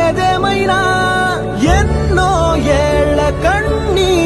ఏదేమైనా ఎన్నో ఏళ్ళ కన్నీలు